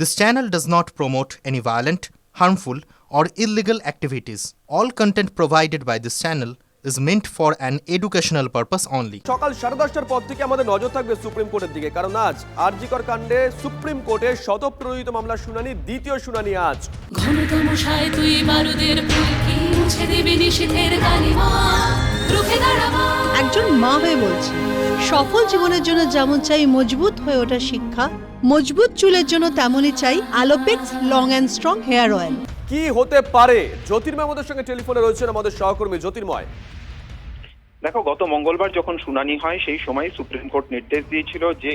This channel does not promote any violent, harmful, or illegal activities. All content provided by this channel is meant for an educational purpose only. সকাল সাড়ে দশটার পর থেকে আমাদের নজর থাকবে সুপ্রিম কোর্টের দিকে কারণ আজ আরজিকর কাণ্ডে সুপ্রিম কোর্টে শতপ্রণোদিত মামলার শুনানি দ্বিতীয় শুনানি আজ ঘনতম সায় তুই বারুদের ফুলকি মুছে দিবি নিষেধের কালিমা রুখে একজন মা হয়ে বলছি সফল জীবনের জন্য যেমন চাই মজবুত হয়ে ওঠা শিক্ষা মজবুত চুলের জন্য তেমনই চাই Alopex long and strong hair oil. কি হতে পারে? জ্যোতির্ময় আমাদের সঙ্গে টেলিফোনে রয়েছেন আমাদের সহকর্মী জ্যোতির্ময়। দেখো গত মঙ্গলবার যখন শুনানি হয় সেই সময় সুপ্রিম কোর্ট নির্দেশ দিয়েছিল যে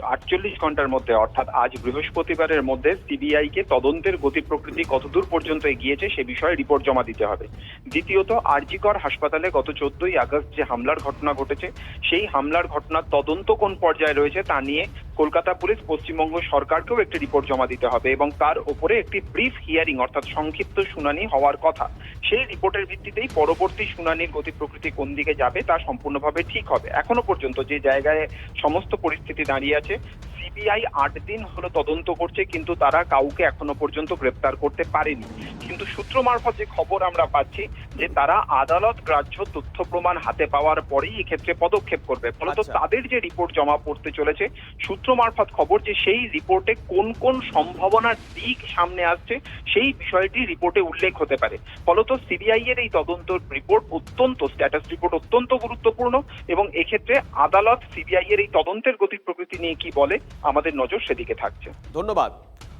আটচল্লিশ ঘণ্টার মধ্যে, অর্থাৎ আজ বৃহস্পতিবারের মধ্যে সিবিআই কে তদন্তের গতি প্রকৃতি কতদূর পর্যন্ত এগিয়েছে সে বিষয়ে রিপোর্ট জমা দিতে হবে। দ্বিতীয়ত, আরজিকর হাসপাতালে গত চোদ্দই আগস্ট যে হামলার ঘটনা ঘটেছে, সেই হামলার ঘটনার তদন্ত কোন পর্যায়ে রয়েছে তা নিয়ে কলকাতা পুলিশ পশ্চিমবঙ্গ সরকারকেও একটি রিপোর্ট জমা দিতে হবে এবং তার উপরে একটি ব্রিফ হিয়ারিং অর্থাৎ সংক্ষিপ্ত শুনানি হওয়ার কথা। সেই রিপোর্টের ভিত্তিতেই পরবর্তী শুনানির গতি প্রকৃতি কোন দিকে যাবে তা সম্পূর্ণভাবে ঠিক হবে। এখনও পর্যন্ত যে জায়গায় সমস্ত পরিস্থিতি দাঁড়িয়ে আছে সিবিআই আট দিন হলো তদন্ত করছে কিন্তু তারা কাউকে এখনও পর্যন্ত গ্রেপ্তার করতে পারেনি। কিন্তু সূত্র মারফত যে খবর আমরা পাচ্ছি যে তারা আদালত গ্রাহ্য তথ্য প্রমাণ হাতে পাওয়ার পরেই এক্ষেত্রে পদক্ষেপ করবে। ফলত আচ্ছা। তাদের যে রিপোর্ট জমা পড়তে চলেছে সূত্র মারফত খবর যে সেই রিপোর্টে কোন কোন সম্ভাবনার দিক সামনে আসছে, সেই বিষয়টি রিপোর্টে উল্লেখ হতে পারে। ফলত সিবিআই এর এই তদন্ত রিপোর্ট অত্যন্ত, স্ট্যাটাস রিপোর্ট অত্যন্ত গুরুত্বপূর্ণ এবং এক্ষেত্রে আদালত সিবিআই এর এই তদন্তের গতি প্রকৃতি নিয়ে কি বলে, আমাদের নজর সেদিকে থাকছে। ধন্যবাদ,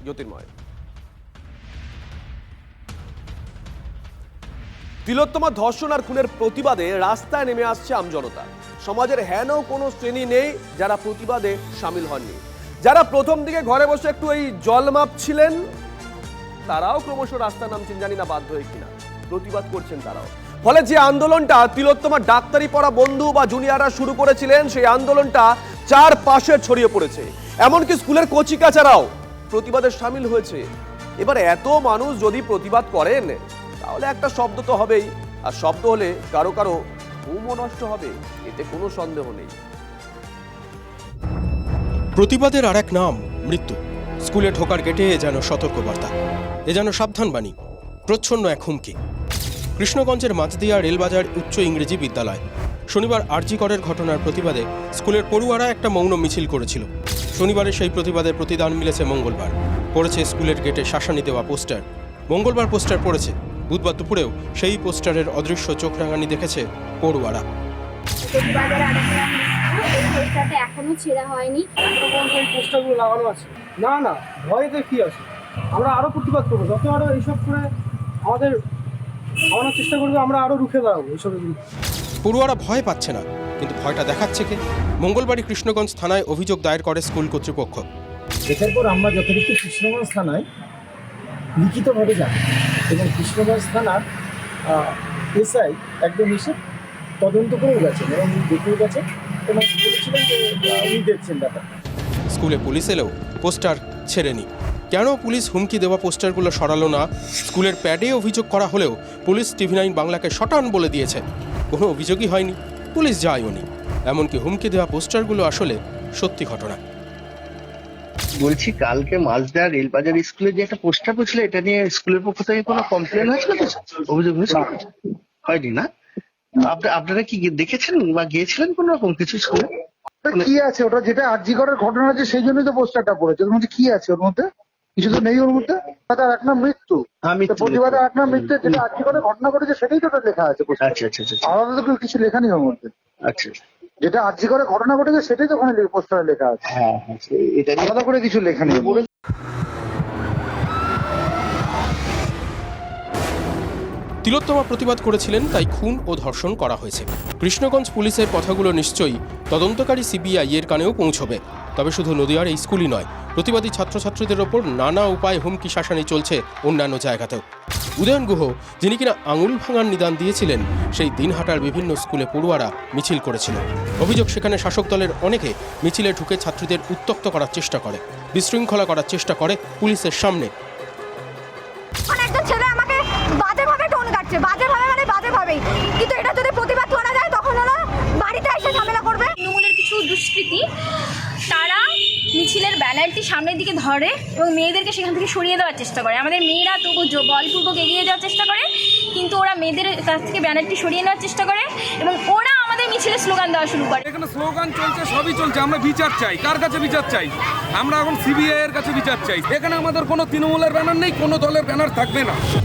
জ্যোতির্ময়। তিলোত্তমা ধর্ষণ আর খুনের প্রতিবাদে রাস্তায় নেমে আসছে আমজনতা। সমাজের হেন কোনো শ্রেণি নেই যারা প্রতিবাদে সামিল হননি। যারা প্রথম দিকে ঘরে বসে একটু এই জল মাপছিলেন, তারাও ক্রমশ রাস্তা নামছেন, জানি না বাধ্য হয়ে কিনা। প্রতিবাদ করছেন তারাও। ফলে যে আন্দোলনটা তিলোত্তমা ডাক্তারি পড়া বন্ধু বা জুনিয়ররা শুরু করেছিলেন, সেই আন্দোলনটা চার পাশে ছড়িয়ে পড়েছে। এমনকি স্কুলের কচিকাচারাও প্রতিবাদে সামিল হয়েছে। এবার এত মানুষ যদি প্রতিবাদ করেন, তাহলে একটা শব্দ তো হবেই। আর শব্দ হলে কারও কারও ঘুমও নষ্ট হবে, এতে কোনো সন্দেহ নেই। প্রতিবাদের আর এক নাম, মৃত্যু। স্কুলে ঢোকার গেটে এ যেন সতর্কবার্তা। এ যেন সাবধানবাণী, প্রচ্ছন্ন এক হুমকি। কৃষ্ণগঞ্জের মাঝদিয়া রেলবাজার উচ্চ ইংরেজি বিদ্যালয়। শনিবার আরজি করের ঘটনার প্রতিবাদে স্কুলের পড়ুয়ারা একটা মৌন মিছিল করেছিল। শনিবারের সেই প্রতিবাদের প্রতিদান মিলেছে মঙ্গলবার। পড়েছে স্কুলের গেটে শাসানি দেওয়া পোস্টার। মঙ্গলবার পোস্টার পড়েছে। বুধবার দুপুরেও সেই পোস্টারের অদৃশ্য চোখ রাঙানি দেখেছে পড়ুয়ারা। এখনও ছেঁড়া হয়নি পোস্টারগুলো লাগানো আছে না না ভয়েতে কি আছে? আমরা আরও প্রতিবাদ করব। যত আরও এইসব করে আমাদের আমাদের চেষ্টা করবে আমরা আরও রুখে দাঁড়াবো বিরুদ্ধে পড়ুয়ারা ভয় পাচ্ছে না কিন্তু ভয়টা দেখাচ্ছে কে? মঙ্গলবারই কৃষ্ণগঞ্জ থানায় অভিযোগ দায়ের করে স্কুল কর্তৃপক্ষ। দেখার পর আমরা যথারীতি কৃষ্ণগঞ্জ থানায় লিখিতভাবে যাই এবং কৃষ্ণগঞ্জ থানার এসআই একদম এসে তদন্ত করেও গেছেন এবং দেখেও গেছেন এবং বলেছিলেন যে উনি দেখছেন ব্যাপারটা। স্কুলে পুলিশ এলেও পোস্টার ছেড়েনি। কেন পুলিশ হুমকি দেওয়া পোস্টারগুলো সরালো না? স্কুলের প্যাডে অভিযোগ করা হলেও পুলিশ টিভি নাইন বাংলাকে শটান বলে দিয়েছে। কোনো অভিযোগই হয়নি। পুলিশ যায়ও নি। এমনকি হুমকি দেওয়া পোস্টারগুলো আসলে সত্যি ঘটনা। বলছি কালকে মালদা রেলবাজার স্কুলে যে একটা পোস্টার পড়ছিল এটা নিয়ে স্কুলের পক্ষ থেকে কোনো কমপ্লেন হয়েছিল তো অভিযোগ হয়েছিল হয়নি না? আপনা- আপনারা কি দেখেছেন বা গিয়েছিলেন কোন রকম কিছু স্কুলে? কি আছে? ওটা যেটা আর্জি করার ঘটনা আছে সেই জন্যই তো পোস্টারটা পড়েছে। ওর মধ্যে কি আছে ওর মধ্যে? কিছু তো নেই ওর মধ্যে? তার এক নাম মৃত্যু। আমি তো প্রতিবাদে এক নাম মৃত্যু যেটা আর্জি করার ঘটনা ঘটেছে সেটাই তো লেখা আছে আচ্ছা আচ্ছা আচ্ছা আলাদা তো কিছু লেখা নেই ওর মধ্যে। আচ্ছা। যেটা আর্জি করে ঘটনা ঘটেছে সেটাই তো ওখানে পোস্টারে লেখা আছে। হ্যাঁ হ্যাঁ এটা নিয়ে আলাদা করে কিছু লেখা নেই। তিলোত্তমা প্রতিবাদ করেছিলেন, তাই খুন ও ধর্ষণ করা হয়েছে। কৃষ্ণগঞ্জ পুলিশের কথাগুলো নিশ্চয়ই তদন্তকারী সিবিআই এর কানেও পৌঁছবে। তবে শুধু নদিয়ার এই স্কুলই নয়, প্রতিবাদী ছাত্রছাত্রীদের ওপর নানা উপায়ে হুমকি শাসানি চলছে অন্যান্য জায়গাতেও। উদয়ন গুহ, যিনি কিনা আঙুল ভাঙার নিদান দিয়েছিলেন, সেই দিনহাটার বিভিন্ন স্কুলে পড়ুয়ারা মিছিল করেছিল। অভিযোগ, সেখানে শাসক দলের অনেকে মিছিলে ঢুকে ছাত্রীদের উত্তক্ত করার চেষ্টা করে, বিশৃঙ্খলা করার চেষ্টা করে পুলিশের সামনে। কাটছে বাজেভাবে মানে বাজেভাবেই কিন্তু এটা যদি প্রতিবাদ করা যায় তখন ওরা বাড়িতে এসে ঝামেলা করবে। তৃণমূলের কিছু দুষ্কৃতি তারা মিছিলের ব্যানারটি সামনের দিকে ধরে এবং মেয়েদেরকে সেখান থেকে সরিয়ে দেওয়ার চেষ্টা করে। আমাদের মেয়েরা তবু জ- বলপূর্বক এগিয়ে যাওয়ার চেষ্টা করে কিন্তু ওরা মেয়েদের কাছ থেকে ব্যানারটি সরিয়ে নেওয়ার চেষ্টা করে এবং ওরা আমাদের মিছিলের স্লোগান দেওয়া শুরু করে। এখানে স্লোগান চলছে সবই চলছে। আমরা বিচার চাই। কার কাছে বিচার চাই? আমরা এখন সিবিআই এর কাছে বিচার চাই। এখানে আমাদের কোনো তৃণমূলের ব্যানার নেই কোনো দলের ব্যানার থাকবে না।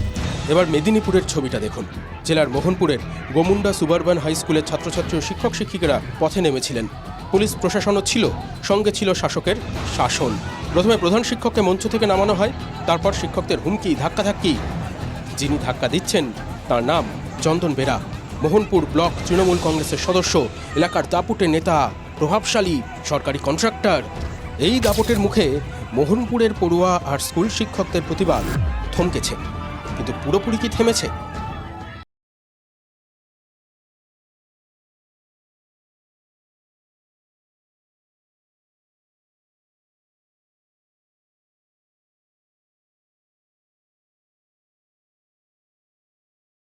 এবার মেদিনীপুরের ছবিটা দেখুন। জেলার মোহনপুরের গোমুন্ডা সুবারবান হাই স্কুলের ছাত্রছাত্রী ও শিক্ষক শিক্ষিকারা পথে নেমেছিলেন। পুলিশ প্রশাসনও ছিল, সঙ্গে ছিল শাসকের শাসন। প্রথমে প্রধান শিক্ষককে মঞ্চ থেকে নামানো হয়, তারপর শিক্ষকদের হুমকি, ধাক্কাধাক্কি। যিনি ধাক্কা দিচ্ছেন, তার নাম চন্দন বেরা। মোহনপুর ব্লক তৃণমূল কংগ্রেসের সদস্য, এলাকার দাপুটের নেতা, প্রভাবশালী সরকারি কন্ট্রাক্টর। এই দাপটের মুখে মোহনপুরের পড়ুয়া আর স্কুল শিক্ষকদের প্রতিবাদ থমকেছে। কিন্তু পুরোপুরি কি থেমেছে?